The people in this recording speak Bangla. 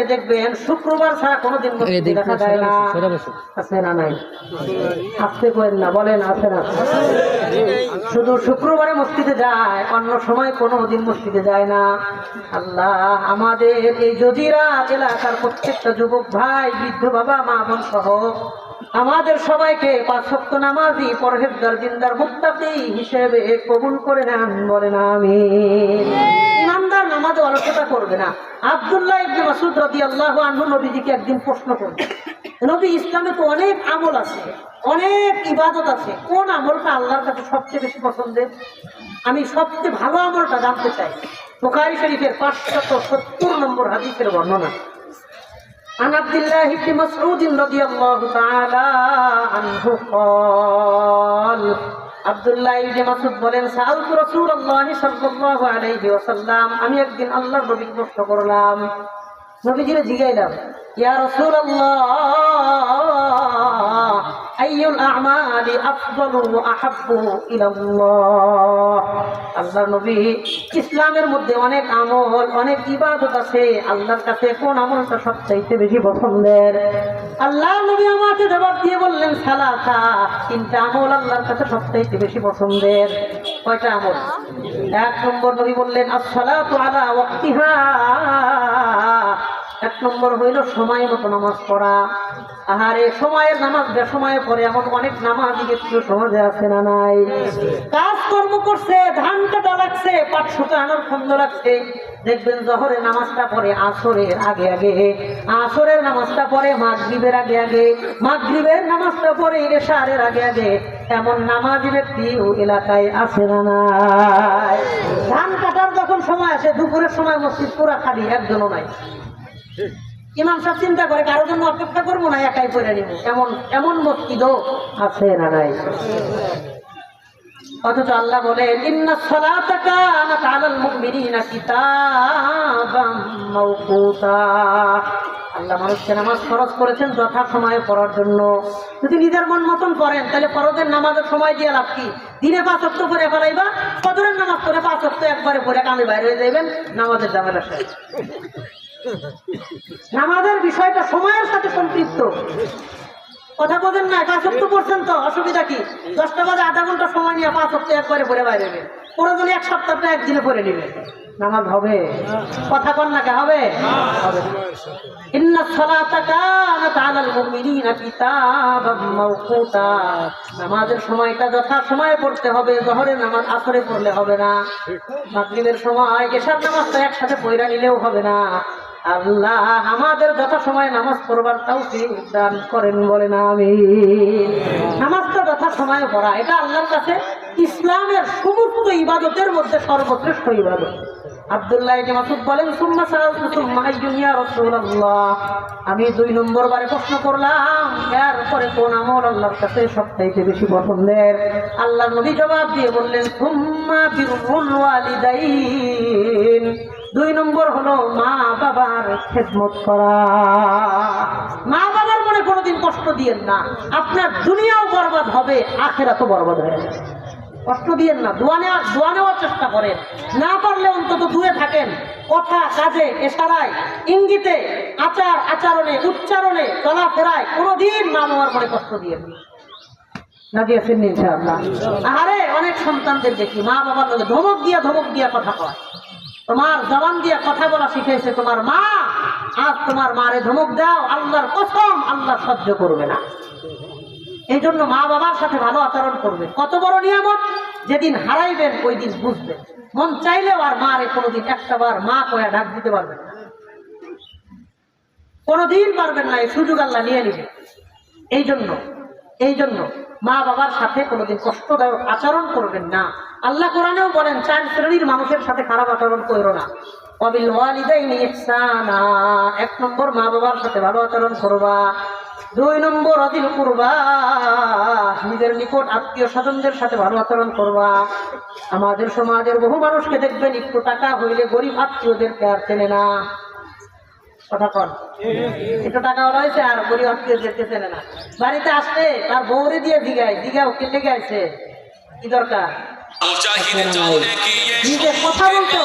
মসজিদকে দেখবেন শুক্রবার ছাড়া কোনোদিন মসজিদে দেখা যায় না। আছে না নাই? আসতে করেন না বলেন আছে না? শুধু শুক্রবারে মসজিদে যায় অন্য সময় কোনো দিন মসজিদে যায় না। আল্লাহ আমাদের এই যদিরা এলাকার প্রত্যেকটা যুবক ভাই বৃদ্ধ বাবা মা বোন সহ আমাদের সবাইকে পাঁচ সপ্ত নামাজি পরহেজগার জিন্দার মুক্তাকি হিসেবে কবুল করে নেন বলেন আমি অলসতা করবে না আব্দুল্লাহ ইবনে মাসুদ রাদিয়াল্লাহু আনহু নবীজিকে একদিন প্রশ্ন করবে নবী ইসলামে তো অনেক আমল আছে অনেক ইবাদত আছে কোন আমলটা আল্লাহর কাছে সবচেয়ে বেশি পছন্দের আমি সবচেয়ে ভালো আমলটা জানতে চাই বুখারী শরীফের পাঁচশত সত্তর নম্বর হাদিসের বর্ণনা عن عبد الله بن مسعود رضي الله تعالى عنه قال মাসুদ বলেন আমি একদিন আল্লাহ নবীকে প্রশ্ন করলাম নবীজিরে জিগাইলাম, ইয়া রাসূলুল্লাহ, আইয়ুল আ'মালি আফদালু ওয়া আহাব্বু আল্লাহর নবী, ইসলামের মধ্যে অনেক আমল, অনেক ইবাদত আছে, আল্লাহর কাছে কোন আমলটা সবচাইতে বেশি পছন্দের? আল্লাহ নবী আমাকে জবাব দিয়ে বললেন, সালাতা, তিনটা আমল আল্লাহর কাছে সবচাইতে বেশি পছন্দের। কয়টা আমল? এক নম্বর নবী বললেন, আসসালাতু আলা ওয়াক্তিহা। এক নম্বর হইল সময় মতো নামাজ পড়া। আহারে, সময়ের নামাজ বেসময়ে পড়ে, এমন অনেক নামাজ ব্যক্তি সমাজে আছে না নাই? কাজ কর্ম করছে, ধান কাটা লাগছে, পাট শুকা আনার খন্দ লাগছে। দেখবেন জহরে নামাজটা পড়ে আসরের আগে আগে। আসরের নামাজটা পড়ে মাগরিবের আগে আগে। মাগরিবের নামাজটা পড়ে এশারের আগে আগে। এমন নামাজি ব্যক্তি এলাকায় আছে না নাই? ধান কাটার যখন সময় আসে, দুপুরের সময় মসজিদ পুরা খালি, একজনও নাই। ইমাম সাহেব চিন্তা করে, কারোর জন্য অপেক্ষা করব না, একাই করে নিব। এমন এমন মসজিদও আছে না নাই? অথচ আল্লাহ মাওকুতা। আল্লাহ মানুষকে নামাজ ফরজ করেছেন যথা সময়ে পড়ার জন্য। যদি নিজের মন মতন করেন, তাহলে ফরজের নামাজের সময় দিয়ে লাভ কি? দিনে পাঁচ অক্ট করে ফেলাইবা, ফজরের নামাজ করে পাঁচ অক্ট একবারে পরে কামে বাইরে হয়ে যাবেন নামাজের জামেলা শেষ। নামাজের বিষয়টা সময়ের সাথে সম্পৃক্ত। কথা বলেন না পাঁচ সপ্তাহ পড়ছেন তো অসুবিধা কি? দশটা বাজে, আধা ঘণ্টা সময় নিয়ে পাঁচ সপ্তাহ একবারে পড়ে বাইরে নেবে। প্রয়োজন এক সপ্তাহটা একদিনে পড়ে নেবে। নামাজ হবে। কথা কন না কে, হবে? ইন্না সালাতা কানাত আলাল মুমিনিনা কিতাবাম নামাজের সময়টা যথা সময়ে পড়তে হবে, জোহরের নামাজ আসরে পড়লে হবে না। মাগরিবের সময়, এশার নামাজটা একসাথে পড়া নিলেও হবে না। আল্লাহ আমাদের যথা সময় নামাজ পড়বার তাও দান করেন বলেন আমি নামাজটা যথা সময়ে পড়া, এটা আল্লাহর কাছে ইসলামের সমস্ত ইবাদতের মধ্যে সর্বশ্রেষ্ঠ ইবাদত। আব্দুল্লাহ মাসুদ বলেন, সুম্মা সুম্মা ইয়া রাসূলুল্লাহ। আমি দুই নম্বর বারে প্রশ্ন করলাম, এরপরে কোন আমল আল্লাহর কাছে সবচাইতে বেশি পছন্দের? আল্লাহর নবী জবাব দিয়ে বললেন, সুম্মা বিরুল ওয়ালিদাইন। দুই নম্বর হলো মা বাবার খেদমত করা। মা বাবার মনে কোনোদিন কষ্ট দিয়েন না। আপনার দুনিয়াও বরবাদ হবে, আখেরাতও বরবাদ হয়ে যাবে। কষ্ট দিয়েন না, দোয়া নেওয়া দোয়া নেওয়ার চেষ্টা করেন। না পারলে অন্তত দূরে থাকেন। কথা, কাজে, এশারায়, ইঙ্গিতে, আচার, আচরণে, উচ্চারণে, চলাফেরায় কোনোদিন মা বাবার মনে কষ্ট দিয়েন না। আরে অনেক সন্তানদের দেখি মা বাবার ধমক দিয়া ধমক দিয়া কথা কয়। তোমার জবান দিয়ে কথা বলা শিখেছে তোমার মা, আর তোমার মারে ধমক দাও, আল্লাহর কসম, আল্লাহ সহ্য করবে না। এই জন্য মা বাবার সাথে ভালো আচরণ করবে। কত বড় নিয়ামত, যেদিন হারাইবেন ওই দিন বুঝবেন। মন চাইলেও আর মারে কোনোদিন একটা বার মা কয়া ডাক দিতে পারবেন না। কোনোদিন পারবেন না, এই সুযোগ আল্লাহ নিয়ে নিবে এই জন্য এই জন্য মা বাবার সাথে কোনোদিন কষ্টদায়ক আচরণ করবেন না। আল্লাহ কোরআনেও বলেন, চার শ্রেণির মানুষের সাথে খারাপ আচরণ করো না। এক নম্বর মা বাবার সাথে ভালো আচরণ করবা। দুই নম্বর অদিল করবা। নিজের নিকট আত্মীয় স্বজনদের সাথে ভালো আচরণ করবা। আমাদের সমাজের বহু মানুষকে দেখবেন, একটু টাকা হইলে গরিব আত্মীয়দেরকে আর চেনে না। কথা কন। একটু টাকা হয়েছে, আর গরিব আত্মীয় চেনে না। বাড়িতে আসলে তার বৌরে দিয়ে দিঘায় দিঘাও কেটে গেছে। কি দরকার? মুজাহিদ জানে কি কথা বলতে